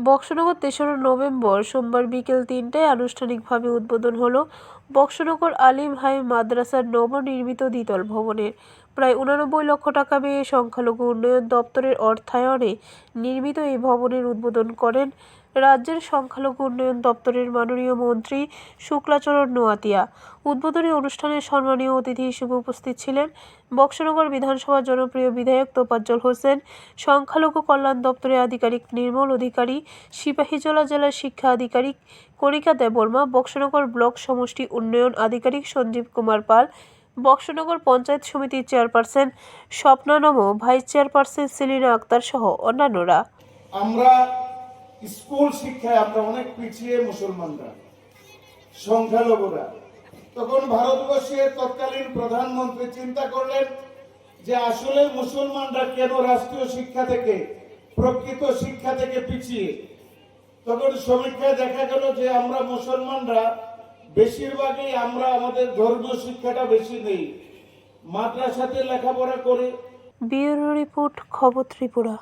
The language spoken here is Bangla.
বক্সনগর তেসরা নভেম্বর সোমবার বিকেল তিনটায় আনুষ্ঠানিকভাবে উদ্বোধন হলো বক্সনগর আলিম হাই মাদ্রাসার নবনির্মিত দ্বিতল ভবনের। প্রায় উনানব্বই লক্ষ টাকা ব্যয়ে সংখ্যালঘু উন্নয়ন দপ্তরের অর্থায়নে নির্মিত এই ভবনের উদ্বোধন করেন রাজ্যের সংখ্যালঘু উন্নয়ন দপ্তরের মাননীয় মন্ত্রী শুক্লাচরণ নোয়াতিয়া। উদ্বোধনী অনুষ্ঠানে সম্মানীয় অতিথি হিসেবে উপস্থিত ছিলেন বক্সনগর বিধানসভার জনপ্রিয় বিধায়ক তোপাজ্জল হোসেন, সংখ্যালঘু কল্যাণ দপ্তরের আধিকারিক নির্মল অধিকারী, সিপাহীজলা জেলার শিক্ষা আধিকারিক কণিকা দেববর্মা, বক্সনগর ব্লক সমষ্টি উন্নয়ন আধিকারিক সঞ্জীব কুমার পাল বক্সনগর পঞ্চায়েত সমিতির চেয়ারপারসন স্বপ্না নম ভাইস চেয়ারপারসন সেলিনা আক্তার সহ অন্যান্যরা। আমরা স্কুল শিক্ষায় আমরা অনেক পিছিয়ে মুসলমানরা, সংখ্যালঘুরা। তখন ভারতবর্ষের তৎকালীন প্রধানমন্ত্রী চিন্তা করলেন যে আসলে মুসলমানরা কেন রাষ্ট্রীয় শিক্ষা থেকে, প্রকৃত শিক্ষা থেকে পিছিয়ে? তখন সমীক্ষায় দেখা গেল যে আমরা মুসলমানরা বেশিরভাগই আমরা আমাদের ধর্মীয় শিক্ষাটা বেশি নেই। মাদ্রাসাতে লেখাপড়া করে ব্যুরো রিপোর্ট খবর ত্রিপুরা।